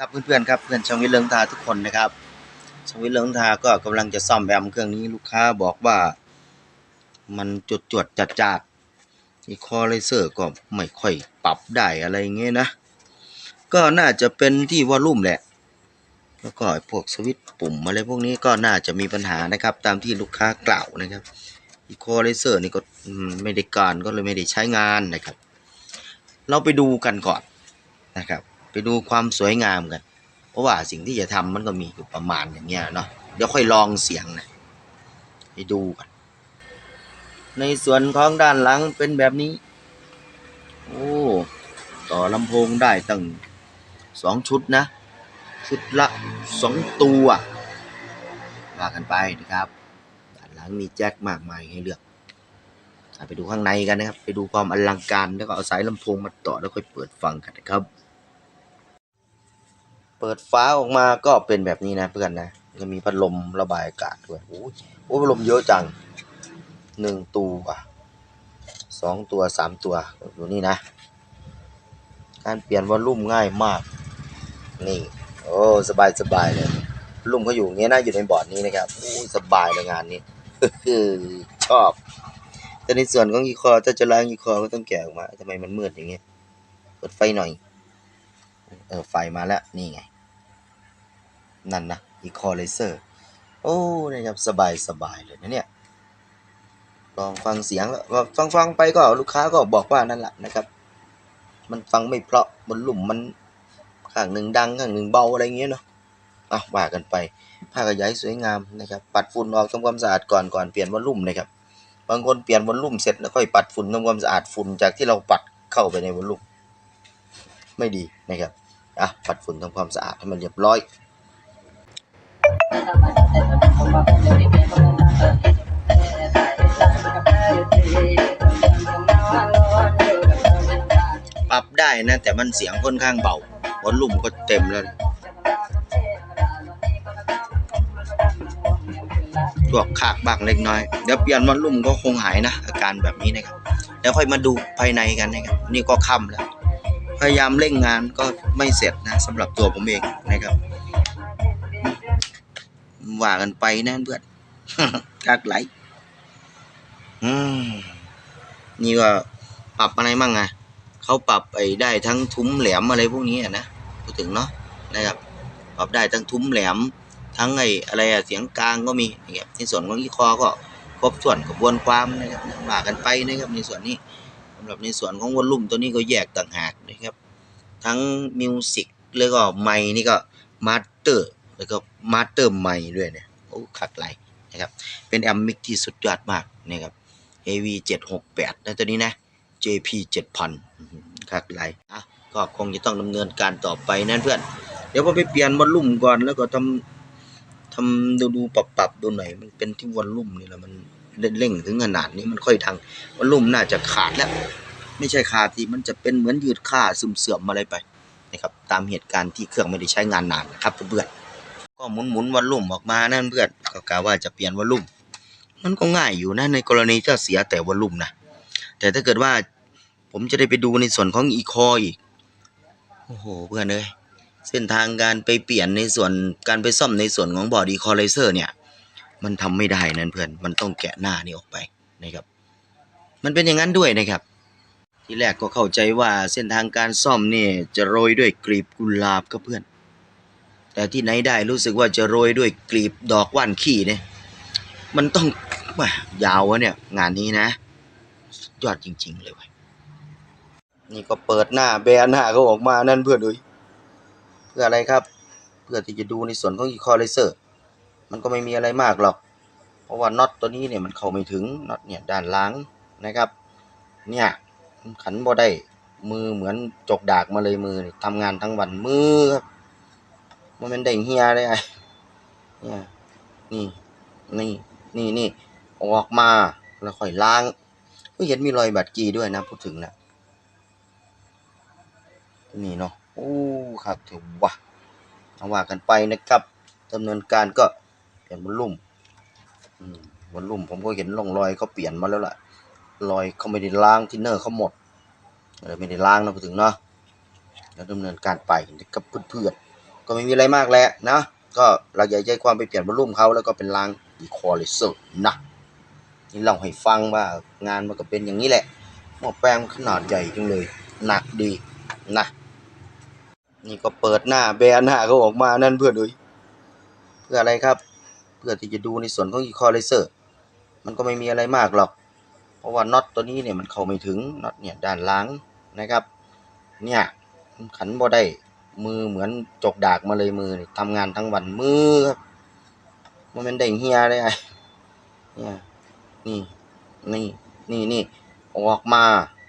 ครับเพื่อนๆครับเพื่อนช่างวิเลิงทาทุกคนนะครับช่างวิเลิงทาก็กำลังจะซ่อมแอมเครื่องนี้ลูกค้าบอกว่า มันจุดจดจัดจัดอีคอเลเซอร์ก็ไม่ค่อยปรับได้อะไรเงี้ยนะ ก็น่าจะเป็นที่วอลลุ่มแหละ แล้วก็พวกสวิตปุ่มอะไรพวกนี้ก็น่าจะมีปัญหานะครับ ตามที่ลูกค้ากล่าวนะครับอีคอเลเซอร์นี่ก็ไม่ได้การก็เลยไม่ได้ใช้งานนะครับ เราไปดูกันก่อนนะครับ ดูความสวยงามกัน เพราะว่าสิ่งที่จะทำมันก็มีอยู่ประมาณอย่างเงี้ยเนาะเดี๋ยวค่อยลองเสียงนะไปดูกันในส่วนของด้านหลังเป็นแบบนี้ โอ้ต่อลำโพงได้ตั้งสองชุดนะ ชุดละสองตัวว่ากันไปนะครับด้านหลังมีแจ็คมากมายให้เลือกไปดูข้างในกันนะครับ ไปดูความอลังการแล้วก็เอาสายลำโพงมาต่อแล้วค่อยเปิดฟังกันนะครับ เปิดฟ้าออกมาก็เป็นแบบนี้นะเพื่อนนะก็มีพัดลมระบายอากาศด้วยโอ้ยโอ้พัดลมเยอะจังหนึ่งตัวสองตัวสามตัวดูนี่นะ การเปลี่ยนวอลลุ่มง่ายมาก นี่ โอ้สบายสบายเลยลุ่มเขาอยู่อย่างเงี้ยนะอยู่ในบอร์ดนี้นะครับโอ้สบายเลยงานนี้ชอบ แต่ในส่วนของอีคอถ้าจะล้างอีคอก็ต้องแกะออกมาทำไมมันมืดอย่างเงี้ยเปิดไฟหน่อย เออไฟมาแล้ว นี่ไง นั่นนะอีคอเลเซอร์โอ้นะครับสบายสบายเลยนะเนี่ยลองฟังเสียงแล้วก็ฟังฟังไปก็ลูกค้าก็บอกว่านั่นแหละนะครับ มันฟังไม่เพราะบนหลุมมันข้างหนึ่งดังข้างหนึ่งเบาอะไรเงี้ยเนาะอะว่ากันไปผ้าขยายสวยงามนะครับ ปัดฝุ่นออกทำความสะอาดก่อนก่อนเปลี่ยนวอลลุ่มนะครับ บางคนเปลี่ยนวอลลุ่มเสร็จแล้วค่อยปัดฝุ่นทำความสะอาดฝุ่นจากที่เราปัดเข้าไปในวอลลุ่มไม่ดีนะครับ อะปัดฝุ่นทำความสะอาดให้มันเรียบร้อยปรับได้นะแต่มันเสียงค่อนข้างเบาวอลลุ่มก็เต็มแล้วพวกขากบ้างเล็กน้อย เดี๋ยวเปลี่ยนวอลลุ่มก็คงหายนะ อาการแบบนี้นะครับเดี๋ยวค่อยมาดูภายในกันนะครับนี่ก็ค่ำแล้ว พยายามเร่งงานก็ไม่เสร็จนะสำหรับตัวผมเองนะครับว่ากันไปนะเพื่อนกากไหลนี่ก็ปรับอะไรมั่งไงเขาปรับไอ้ได้ทั้งทุ้มแหลมอะไรพวกนี้อะนะพูดถึงเนาะนะครับ ปรับได้ทั้งทุ้มแหลม ทั้งไอ้อะไรอะเสียงกลางก็มีนะครับในส่วนของอีคอก็ครบส่วนกระบวนความนะครับว่ากันไปนะครับในส่วนนี้ำหรับในส่วนของวอลลุ่มตัวนี้ก็แยกต่างหากนะครับ ทั้งมิวสิกแล้วก็ไมค์นี่ก็มาสเตอร์แล้วก็มาสเตอร์ไมค์ด้วยเนี่ยโอ้ขัดไหลนะครับ เป็นแอมมิกที่สุดยอดมากนะครับ AV 768แล้วตัวนี้นะ JP 7000ขัดไหลอะก็คงจะต้องดำเนินการต่อไปนั่นเพื่อน เดี๋ยวผมไปเปลี่ยนวอลลุ่มก่อนแล้วก็ทำทำดูดูปรับปรับดูหน่อยมันเป็นที่วอลลุ่มนี่แหละมัน เร่งถึงขนาดนี้มันค่อยดังวอลลุ่มน่าจะขาดแล้ว ไม่ใช่ขาดที่มันจะเป็นเหมือนยืดค่าซึมเสื่อมอะไรไปนะครับตามเหตุการณ์ที่เครื่องไม่ได้ใช้งานนานนะครับเพื่อนก็หมุนหมุนวอลลุ่มออกมานั่นเพื่อนก็กะว่าจะเปลี่ยนวอลลุ่ม มันก็ง่ายอยู่นะในกรณีถ้าเสียแต่วอลลุ่มนะแต่ถ้าเกิดว่าผมจะได้ไปดูในส่วนของอีคออีกโอ้โหเพื่อนเอ้ยเส้นทางการไปเปลี่ยนในส่วนการไปซ่อมในส่วนของบอดี้คอไลเซอร์เนี่ย มันทำไม่ได้นั่นเพื่อน มันต้องแกะหน้านี่ออกไปนะครับ มันเป็นอย่างนั้นด้วยนะครับ ที่แรกก็เข้าใจว่าเส้นทางการซ่อมเนี่ยจะโรยด้วยกลีบกุหลาบครับเพื่อน แต่ที่ไหนได้รู้สึกว่าจะโรยด้วยกลีบดอกว่านขี้เนี่ย มันต้องแหม่ยาววะเนี่ย งานนี้นะยอดจริง ๆ เลยว้ยนี่ก็เปิดหน้าแบนหน้าเขาออกมานั่นเพื่อนเอ้ยเพื่ออะไรครับ เพื่อที่จะดูในส่วนของอีคอไลเซอร์ มันก็ไม่มีอะไรมากหรอก เพราะว่าน็อตตัวนี้เนี่ยมันเข้าไม่ถึงน็อตเนี่ยด้านหลังนะครับ เนี่ยขันบ่ได้มือเหมือนจกดากมาเลยมือนี่ทำงานทั้งวันมือครับมันเป็นได้เฮียได้ไอ้เนี่ยนี่นี่นี่นี่ออกมาแล้วค่อยล้างก็เห็นมีรอยบาดกีด้วยนะพูดถึงนะนี่เนาะโอ้ครับถือว่าเอาว่ากันไปนะครับดำเนินการก็ เปลี่ยนบอลลุ่ม อืมบอลลุ่ม ผมก็เห็นร่องรอยเขาเปลี่ยนมาแล้วล่ะ รอยเขาไม่ได้ล้างทินเนอร์เขาหมดเลยไม่ได้ล้างนะพูดถึงเนาะแล้วดำเนินการไปกับเพื่อนก็ไม่มีอะไรมากแหละนะก็เราอยากใจความไปเปลี่ยนวอลลุ่มเขาแล้วก็เป็นล้างอีคอลิเซอร์นะนี่เล่าให้ฟังว่างานมันก็เป็นอย่างนี้แหละหม้อแปลงขนาดใหญ่จังเลย หนักดีนะนี่ก็เปิดหน้าแบนหน้าเขาออกมานั่นเพื่อนเอ้ยเพื่ออะไรครับ พื่อที่จะดูในส่วนของอีคอลิเซอร์มันก็ไม่มีอะไรมากหรอก เพราะว่าน็อตตัวนี้เนี่ยมันเข้าไม่ถึงน็อตเนี่ยด้านหลังนะครับ เนี่ยขันบ่ได้มือเหมือนจกดากมาเลยมือทำงานทั้งวันมือครับมันเป็นได้เฮียได้ไงเนี่ยนี่นี่นี่นี่ออกมา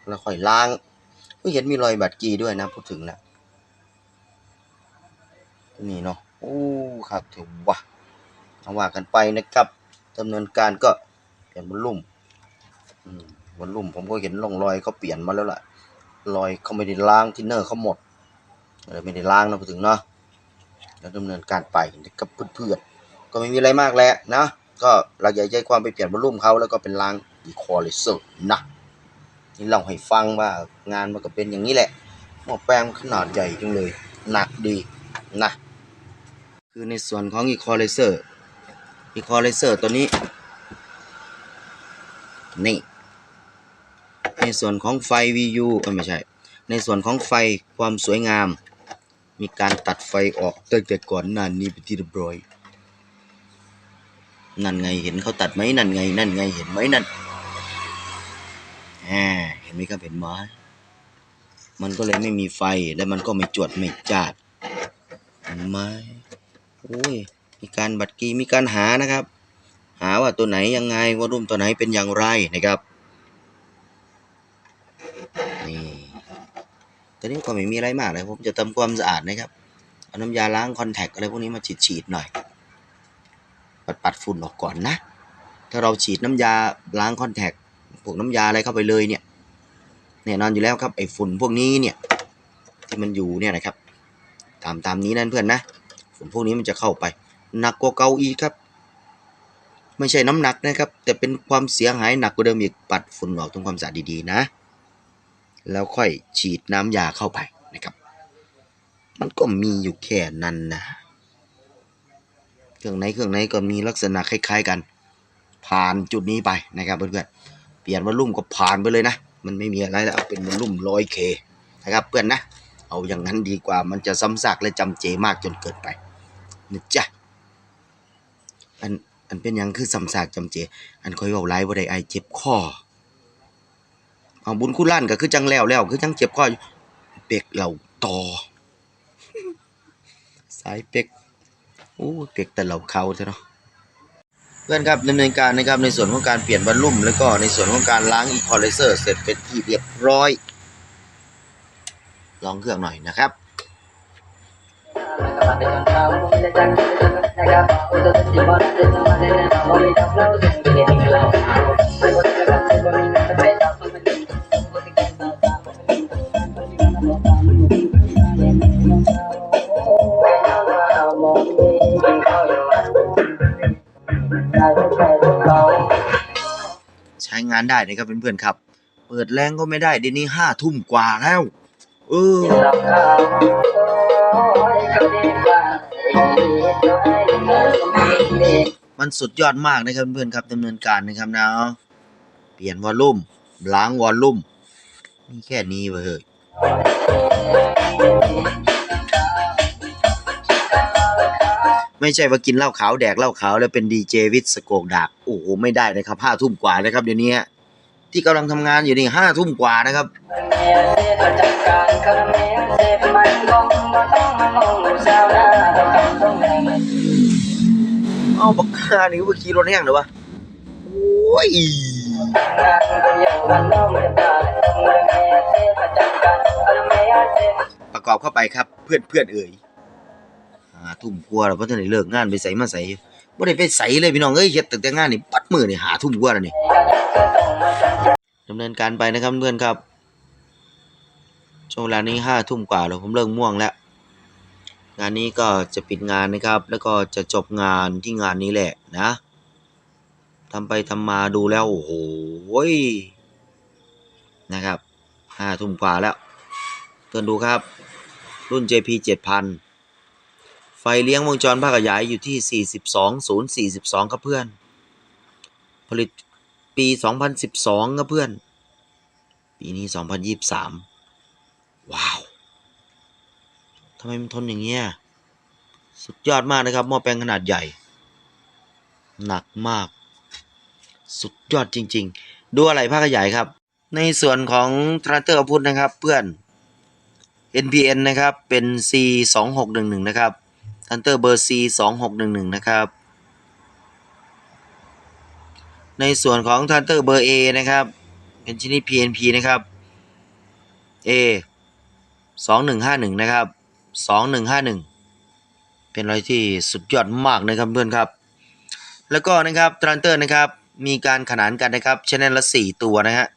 แล้วค่อยล้างก็เห็นมีรอยบาดกีด้วยนะพูดถึงนะนี่เนาะโอ้ครับถือว่า เอาว่ากันไปนะครับดำเนินการก็เปลี่ยนบอลลุ่มอืมวอลลุ่มผมก็เห็นร่องรอยเขาเปลี่ยนมาแล้วล่ะรอยเขาไม่ได้ล้างทินเนอร์เขาหมดเลยไม่ได้ล้างนะพูดถึงเนาะแล้วดำเนินการไปกับเพื่อนๆก็ไม่มีอะไรมากแหละนะก็เราอยากใจความไปเปลี่ยนวอลลุ่มเขาแล้วก็เป็นล้างอีคอลิเซอร์นะนี่เล่าให้ฟังว่างานมันก็เป็นอย่างนี้แหละหม้อแปลงขนาดใหญ่จังเลย หนักดีนะคือในส่วนของอีคอลิเซอร์ อีคอลิเซอร์ตัวนี้ นี่ ในส่วนของไฟ VU ไม่ใช่ ในส่วนของไฟความสวยงาม มีการตัดไฟออกตั้งแต่ก่อนหน้านี้เป็นที่เรียบร้อยนั่นไงเห็นเขาตัดไหมนั่นไง นั่นไงเห็นไหมนั่นแหมเห็นไหมครับเห็นไหมมันก็เลยไม่มีไฟและมันก็ไม่จวดไม่จาดเห็นไหมโอ้ย มีการบัดกีมีการหานะครับ หาว่าตัวไหนยังไงว่ารุ่มตัวไหนเป็นอย่างไรนะครับนี่ตัวนี้ก็ไม่มีอะไรมากเลยผมจะทำความสะอาดนะครับเอาน้ำยาล้างคอนแทคอะไรพวกนี้มาฉีดฉีดหน่อย ปัดปัดฝุ่นออกก่อนนะ ถ้าเราฉีดน้ำยาล้างคอนแทคพวกน้ำยาอะไรเข้าไปเลยเนี่ยแน่นอนอยู่แล้วครับไอ้ฝุ่นพวกนี้เนี่ยที่มันอยู่เนี่ยนะครับ ตามตามนี้นั่นเพื่อนนะฝุ่นพวกนี้มันจะเข้าไป หนักกว่าเก่าอีกครับ ไม่ใช่น้ำหนักนะครับ แต่เป็นความเสียหายหนักกว่าเดิมอีกปัดฝุ่นออกทำความสะอาดดีๆนะ แล้วค่อยฉีดน้ำยาเข้าไปนะครับ มันก็มีอยู่แค่นั้นนะเครื่องไหนเครื่องไหนก็มีลักษณะคล้าย ๆกัน ผ่านจุดนี้ไปนะครับเพื่อนๆเปลี่ยนวอลลุ่มก็ผ่านไปเลยนะ มันไม่มีอะไรแล้วเอาเป็นวอลลุ่มร้อยเคนะครับเพื่อนนะเอาอย่างนั้นดีกว่ามันจะซ้ำซากและจำเจมากจนเกินไปนะจ๊ะ อันอันเป็นหยังคือซ้ำซากจำเจ อันคอยเว้าไลฟ์บ่ได้ไอายเจ็บคอเอาบุญคุณล้านก็คือจังแล้วแล้วคือจังเจ็บคออยู่เป็กเราต่อ สายเป็กโอ้เป็กแต่เราเขาเถอะเนาะเพื่อนครับดำเนินการนะครับในส่วนของการเปลี่ยนวอลลุ่ม แล้วก็ในส่วนของการล้างอีคอไลเซอร์เสร็จเป็นที่เรียบร้อย ลองเครื่องหน่อยนะครับ ใช้งานได้นะครับเพื่อนๆครับ เปิดแรงก็ไม่ได้เดี๋ยวนี้ห้าทุ่มกว่าแล้วเออ มันสุดยอดมากนะครับเพื่อนๆครับดำเนินการนะครับนะเปลี่ยนวอลลุ่มล้างวอลลุ่มนี่แค่นี้เว้ยเฮ้ยไม่ใช่ว่ากินเหล้าขาวแดกเหล้าขาวแล้วเป็นดีเจวิทสโกกดากโอ้โหไม่ได้นะครับห้าทุ่มกว่านะครับเดี๋ยวนี้ที่กำลังทำงานอยู่นี่ห้าทุ่มกว่านะครับาปากกานี่ว่าขี่รถแห้งเหรอวะโอ้ยประกอบเข้าไปครับเพื่อนเพื่อนเอ่ยอ่าทุ่มกลัวาแล้วเพราะท่านได้เลิกงานไปใส่มาใส่บ่ได้ไปใส่เลยพี่น้องเอ้ยเฮ็ดตั้งแต่งานนี่ปัดมือนี่หาทุ่มกว่าแล้วนี่ดำเนินการไปนะครับเพื่อนครับช่วงเวลานี้ห้าทุ่มกว่าแล้วผมเริ่มง่วงแล้ว งานนี้ก็จะปิดงานนะครับ แล้วก็จะจบงานที่งานนี้แหละนะทำไปทำมาดูแล้ว โอ้โหนะครับห้าทุ่มกว่าแล้วเพื่อนดูครับ รุ่น JP 7000เลี้ยงวงจรภาคขยายอยู่ที่ 42 042 ครับเพื่อน ผลิตปี 2012 ครับเพื่อน ปีนี้ 2023 ว้าว ทำไมมันทนอย่างเงี้ย สุดยอดมากนะครับหม้อแปลงขนาดใหญ่ หนักมาก สุดยอดจริง ๆ ดูอะไรภาคขยายครับ ในส่วนของทรานเตอร์พุทนะครับ เพื่อน NPN นะครับ เป็น C 2 6 1 1นะครับทันเตอร์เบอร์ C 2 6 1 1นะครับ ในส่วนของทันเตอร์เบอร์ A นะครับ เป็นชนิด PNP นะครับ A 2151 นะครับ 2151 เป็นอะไรที่สุดยอดมากนะครับเพื่อนครับ แล้วก็นะครับทรานเตอร์นะครับมีการขนานกันนะครับชแนลละ 4 ตัวนะฮะ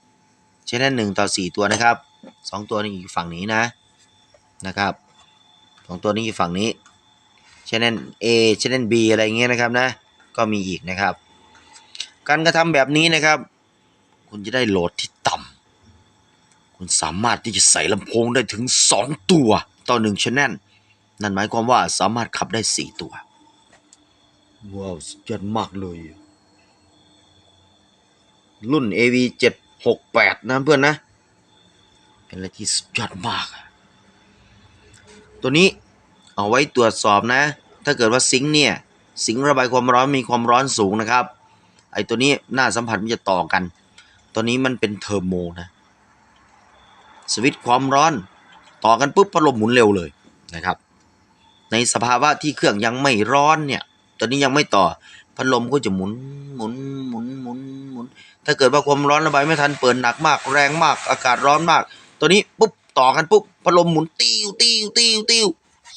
ชแนล1ต่อ 4 ตัวนะครับ 2 ตัวนี้อยู่ฝั่งนี้นะนะครับสองตัวนี้อยู่ฝั่งนี้ชแนล A ชแนล B อะไรเงี้ยนะครับนะก็มีอีกนะครับ การกระทำแบบนี้นะครับ คุณจะได้โหลดที่ต่ำคุณสามารถที่จะใส่ลำโพงได้ถึง 2 ตัว ต่อ1ชแนลนั่นหมายความว่าสามารถขับได้4ตัว ว้าวสุดยอดมากเลย รุ่น AV 768 นะเพื่อนนะ เป็นอะไรที่สุดยอดมากอะตัวนี้เอาไว้ตรวจสอบนะ ถ้าเกิดว่าซิงค์เนี่ย ซิงค์ระบายความร้อนมีความร้อนสูงนะครับ ไอตัวนี้หน้าสัมผัสมันจะต่อกัน ตัวนี้มันเป็นเทอร์โมนะ สวิตช์ความร้อน ต่อกันปุ๊บพัดลมหมุนเร็วเลยนะครับ ในสภาวะที่เครื่องยังไม่ร้อนเนี่ยตัวนี้ยังไม่ต่อพัดลมก็จะหมุนหมุนหมุนหมุนหมุน ถ้าเกิดว่าความร้อนระบายไม่ทันเปิดหนักมาก แรงมาก อากาศร้อนมาก ตัวนี้ปุ๊บต่อกันปุ๊บพัดลมหมุนติ้วติ้วติ้วติ้ว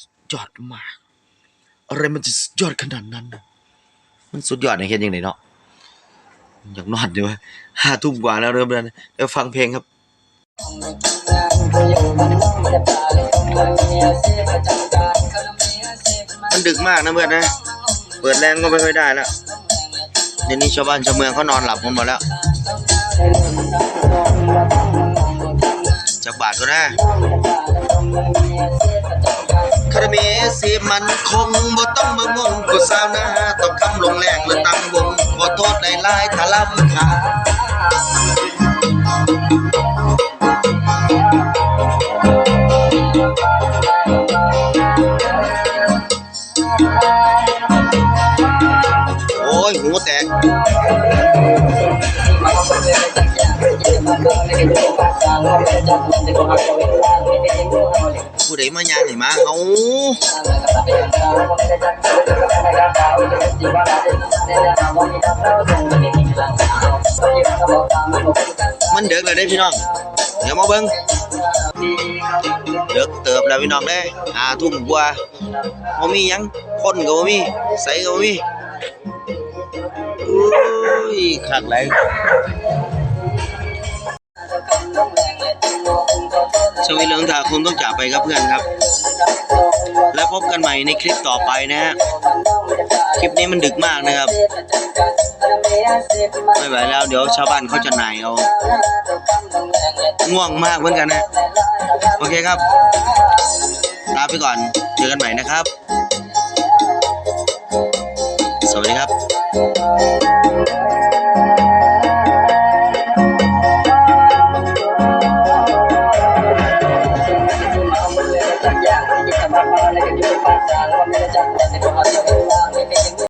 สุดยอดมาก อะไรมันจะยอดขนาดนั้น มันสุดยอดในเห็นยังไงเนาะอยากนอนดีวะห้าทุ่มกว่าแล้วเริ่มแล้วเดี๋ยวฟังเพลงครับ มันดึกมากนะเพื่อนนะ เปิดแรงก็ไม่ค่อยได้แล้วเดี๋ยวนี้ชาวบ้านชาวเมืองเขานอนหลับกันหมดแล้วจากบาทก็ได้คาราเมสีมันคงบ่ต้องมางงกูสาวนาต้องคำลงแรงหรือตั้งวงขอโทษหลายๆถ้าลำขา โอ้ยหูแตกผู้ใดมายางให้มาเอามันเดือกเลยได้พี่น้อง เดี๋ยวมาเบิ้งเดือกเติบแล้วพี่น้องเด้หาทุ่มกว่าบ่มียังคนก็บ่มีใสก็บ่มี ยคักไหลายชวีเหลืองถาคงต้องจากไปครับเพื่อนครับ แล้วพบกันใหม่ในคลิปต่อไปนะฮะ คลิปนี้มันดึกมากนะครับ ไม่ไหวแล้วเดี๋ยวชาวบ้านเขาจะหนายเอา ง่วงมากเหมือนกันนะ โอเคครับ ลาไปก่อน เจอกันใหม่นะครับ สวัสดีครับ